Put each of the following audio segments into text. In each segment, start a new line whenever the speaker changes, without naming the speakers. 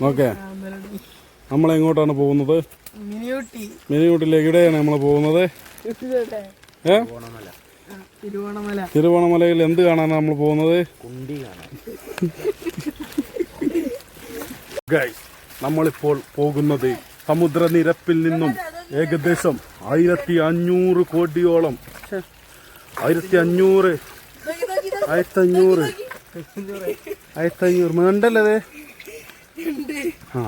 Okay. നമ്മൾ എങ്ങോട്ടാണ് പോകുന്നത്?
മിനിയൂട്ടി.
മിനിയൂട്ടിലേക്ക് ഇവിടെയാണ് നമ്മൾ പോകുന്നത്? ഏ? തിരുവോണമലയിൽ എന്ത് കാണാനാണ് നമ്മൾ പോകുന്നത്?
കുണ്ടി കാണാൻ.
ഗൈസ് നമ്മളിപ്പോൾ പോകുന്നത് സമുദ്രനിരപ്പിൽ നിന്നും ഏകദേശം ആയിരത്തി അഞ്ഞൂറ് കോടിയോളം. ആയിരത്തി അഞ്ഞൂറ്. ആയിരത്തി അഞ്ഞൂറ്. ആയിരത്തി അഞ്ഞൂറ്. വേണ്ടല്ലേ ആ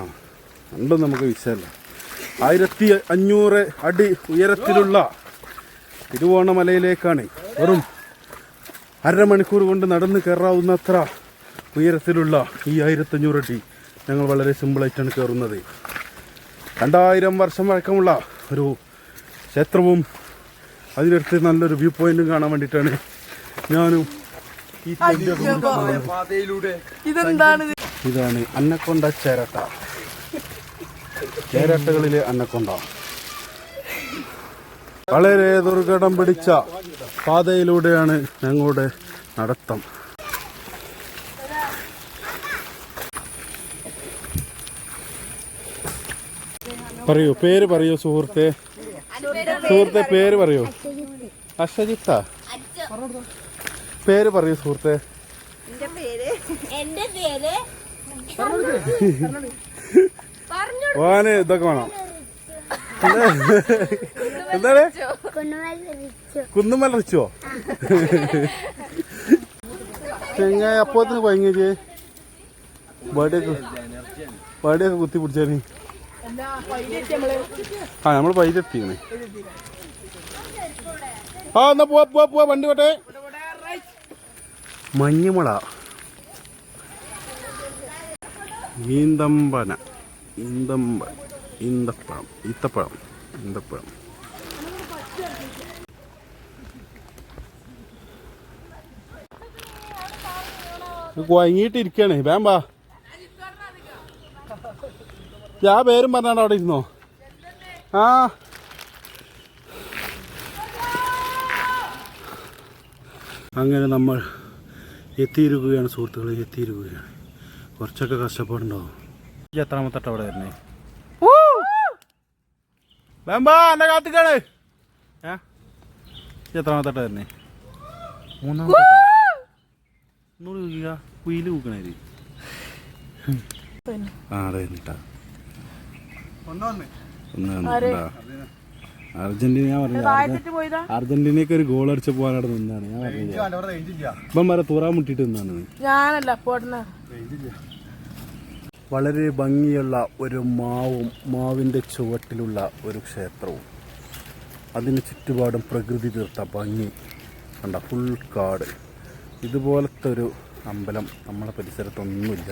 ഉണ്ട് നമുക്ക് വിശ്വല്ല ആയിരത്തി അഞ്ഞൂറ് അടി ഉയരത്തിലുള്ള തിരുവോണമലയിലേക്കാണ് വെറും അരമണിക്കൂർ കൊണ്ട് നടന്ന് കയറാവുന്നത്ര ഉയരത്തിലുള്ള ഈ ആയിരത്തഞ്ഞൂറ് അടി ഞങ്ങൾ വളരെ സിമ്പിളായിട്ടാണ് കയറുന്നത്. രണ്ടായിരം വർഷം വഴക്കമുള്ള ഒരു ക്ഷേത്രവും അതിനടുത്ത് നല്ലൊരു വ്യൂ പോയിന്റും കാണാൻ വേണ്ടിയിട്ടാണ് ഞാനും
ഇതെന്താണ് ഇത്?
ഇതാണ് അന്നക്കൊണ്ട ചേരട്ട. ചേരട്ടകളിലെ അന്നക്കൊണ്ട. വളരെ ദുർഘടം പിടിച്ച പാതയിലൂടെയാണ് ഞങ്ങളുടെ നടത്തം. പറയൂ പേര് പറയൂ സുഹൃത്തെ. സുഹൃത്തെ പേര് പറയൂ. അശ്വജിത്ത. പേര് പറയൂ സുഹൃത്തെ
എന്റെ പേര് എന്റെ പേര് പറഞ്ഞു
ഓന് ഇതൊക്കെ വേണം. എന്താണ്? കുന്നുമല റിച്ചോ ചെങ്ങായി അപ്പോത്തിന് വടിയൊക്കെ വടിയൊക്കെ കുത്തി
നമ്മൾ
ആ നമ്മൾ പൈസ എത്തിക്കണേ. ആ എന്നാ പോവാ പോവാ പോവാ വണ്ടി പോട്ടെ മഞ്ഞുമള. ഈന്തമ്പന. ഈന്തമ്പ ഈന്തപ്പഴം. ഈത്തപ്പഴം. ഈന്തപ്പഴം. കുഴങ്ങിയിട്ടിരിക്കണേ വേമ്പാ ആ പേരും പറഞ്ഞാണ് അവിടെ ഇരുന്നോ? ആ. അങ്ങനെ നമ്മൾ എത്തിയിരിക്കുകയാണ് സുഹൃത്തുക്കളെ എത്തിയിരിക്കുകയാണ് കുറച്ചൊക്കെ കഷ്ടപ്പാടുണ്ടാവും ഈ എത്രാമത്തെ അവിടെ വരുന്നേ? വേമ്പാ എന്നെ കാത്തിക്കാണ്. ഏ? ഈ എത്രാമത്തെ വരുന്നേ? മൂന്നാമത്തെ ഒന്നുകൂടി നോക്കിക്ക കുയിൽ കൂക്കണേ ആ അതെ. അർജന്റീന ഞാൻ പറഞ്ഞു
താഴത്തേക്ക് പോയതാ?
അർജന്റീനക്ക് ഒരു ഗോൾ അടിച്ച പോകാനവിടെ നിന്നാണ്. ഞാൻ പറഞ്ഞില്ല? ഇപ്പം വരെ തുറ മുട്ടിട്ട് നിന്നാണ്.
ഞാനല്ല
വളരെ ഭംഗിയുള്ള ഒരു മാവും മാവിന്റെ ചുവട്ടിലുള്ള ഒരു ക്ഷേത്രവും. അതിന് ചുറ്റുപാടും പ്രകൃതി തീർത്ത ഭംഗി. കണ്ട ഫുൾ കാട്. ഇതുപോലത്തെ ഒരു അമ്പലം നമ്മളെ പരിസരത്തൊന്നുമില്ല.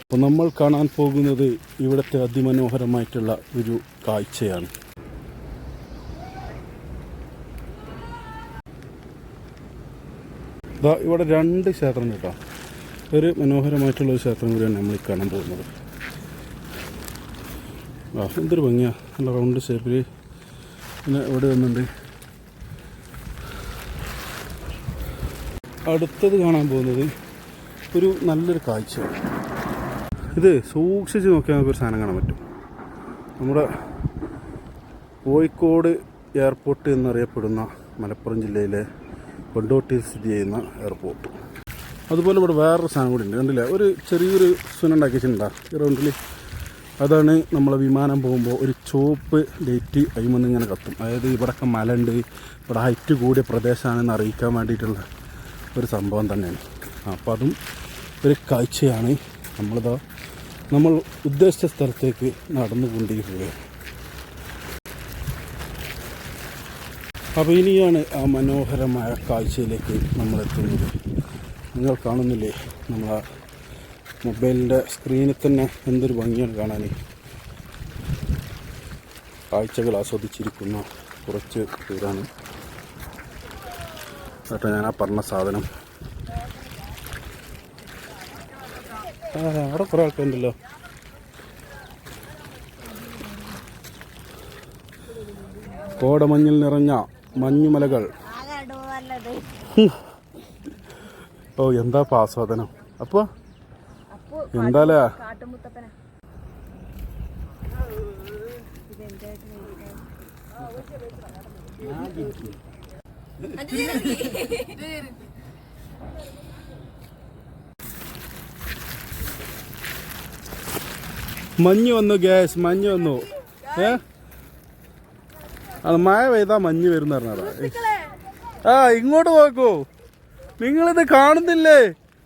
അപ്പോൾ നമ്മൾ കാണാൻ പോകുന്നത് ഇവിടുത്തെ അതിമനോഹരമായിട്ടുള്ള ഒരു കാഴ്ചയാണ്. ദാ ഇവിടെ രണ്ട് ക്ഷേത്രം കേട്ടോ. ഒരു മനോഹരമായിട്ടുള്ള ഒരു ക്ഷേത്രം കൂടിയാണ് നമ്മൾ കാണാൻ പോകുന്നത്. ആ എന്തൊരു ഭംഗിയാ. നല്ല റൗണ്ട് ഷേപ്പിൽ പിന്നെ ഇവിടെ വന്നുണ്ട്. അടുത്തത് കാണാൻ പോകുന്നത് ഒരു നല്ലൊരു കാഴ്ചയാണ്. ഇത് സൂക്ഷിച്ച് നോക്കിയാൽ നമുക്കൊരു സാധനം കാണാൻ പറ്റും. നമ്മുടെ കോഴിക്കോട് എയർപോർട്ട് എന്നറിയപ്പെടുന്ന മലപ്പുറം ജില്ലയിലെ കൊണ്ടോട്ടിയിൽ സ്ഥിതി ചെയ്യുന്ന എയർപോർട്ട്. അതുപോലെ ഇവിടെ വേറൊരു സാധനം കൂടി ഉണ്ട്. കണ്ടില്ല? ഒരു ചെറിയൊരു സുന ഉണ്ടാക്കി വെച്ചിട്ടുണ്ടാ? ഈ റൗണ്ടിൽ അതാണ് നമ്മൾ വിമാനം പോകുമ്പോൾ ഒരു ചുവപ്പ് ഡേറ്റ് അയിമെന്ന് ഇങ്ങനെ കത്തും. അതായത് ഇവിടെയൊക്കെ മല ഉണ്ട് ഇവിടെ ഹൈറ്റ് കൂടിയ പ്രദേശമാണെന്ന് അറിയിക്കാൻ വേണ്ടിയിട്ടുള്ള ഒരു സംഭവം തന്നെയാണ്. അപ്പോൾ അതും ഒരു കാഴ്ചയാണ് നമ്മളിതാ നമ്മൾ ഉദ്ദേശിച്ച സ്ഥലത്തേക്ക് നടന്നുകൊണ്ടിരിക്കുകയാണ്. അപ്പോൾ ഇനിയാണ് ആ മനോഹരമായ കാഴ്ചയിലേക്ക് നമ്മൾ എത്തുന്നത് നിങ്ങൾ കാണുന്നില്ലേ? നമ്മളാ മൊബൈലിന്റെ സ്ക്രീനിൽ തന്നെ എന്തൊരു ഭംഗിയാണ് കാണാൻ കാഴ്ചകൾ ആസ്വദിച്ചിരിക്കുന്ന കുറച്ച് പേരാണ്. കേട്ടോ ഞാൻ ആ പറഞ്ഞ സാധനം. അവിടെ കുറേ ആൾക്കാരുണ്ടല്ലോ. കോടമഞ്ഞിൽ നിറഞ്ഞ മഞ്ഞുമലകൾ. ഓ എന്താ ആസ്വാദനം അപ്പോ? എന്താലേ? മഞ്ഞ് വന്നു ഗ്യാസ് മഞ്ഞ് വന്നു. ഏ? അത് മഴ പെയ്താ മഞ്ഞ് വരുന്ന പറഞ്ഞാടാ ആ ഇങ്ങോട്ട് നോക്കൂ. നിങ്ങളിത് കാണുന്നില്ലേ?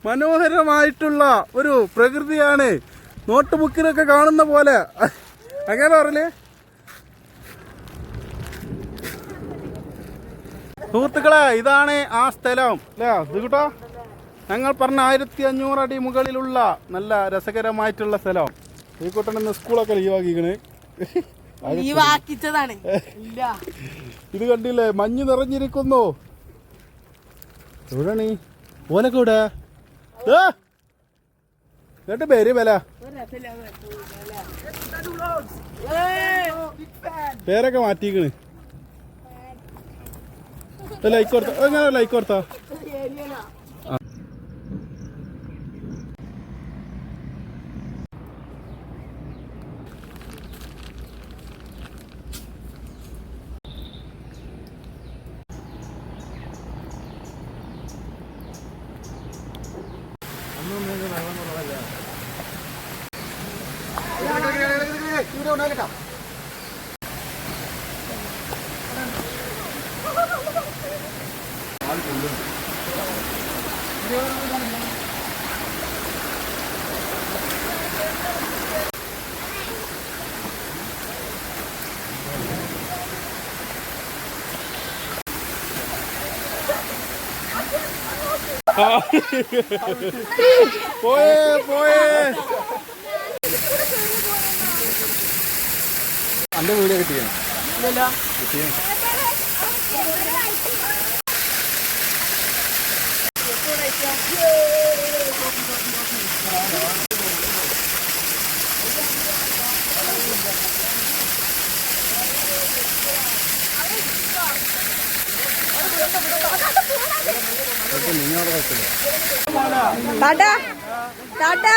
മനോഹരമായിട്ടുള്ള ഒരു പ്രകൃതിയാണ്. നോട്ട് ബുക്കിലൊക്കെ കാണുന്ന പോലെ. അങ്ങനെ പറയലേ സുഹൃത്തുക്കളെ ഇതാണ് ആ സ്ഥലം. അല്ലേ? ഇത് കിട്ടോ. ഞങ്ങൾ പറഞ്ഞ ആയിരത്തി അഞ്ഞൂറ് അടി മുകളിലുള്ള നല്ല രസകരമായിട്ടുള്ള സ്ഥലം. ഈ ഇന്ന് സ്കൂളൊക്കെ ലീവാക്കിക്കണ്
വാക്കിച്ചതാണ്. ഇല്ല.
ഇത് കണ്ടില്ലേ? മഞ്ഞ് നിറഞ്ഞിരിക്കുന്നു. എവിടെയാണ് ഈ? ഓനൊക്കെ ഇവിടെ? എന്നിട്ട് പേര് വില. പേരൊക്കെ മാറ്റിക്കണ് ലൈക്ക് കൊടുത്ത? എങ്ങനെ ലൈക്ക് കൊടുത്താ? പോയേ പോയേ. വീഡിയോ കിട്ടിയാണ്
ടാറ്റാ ടാറ്റാ.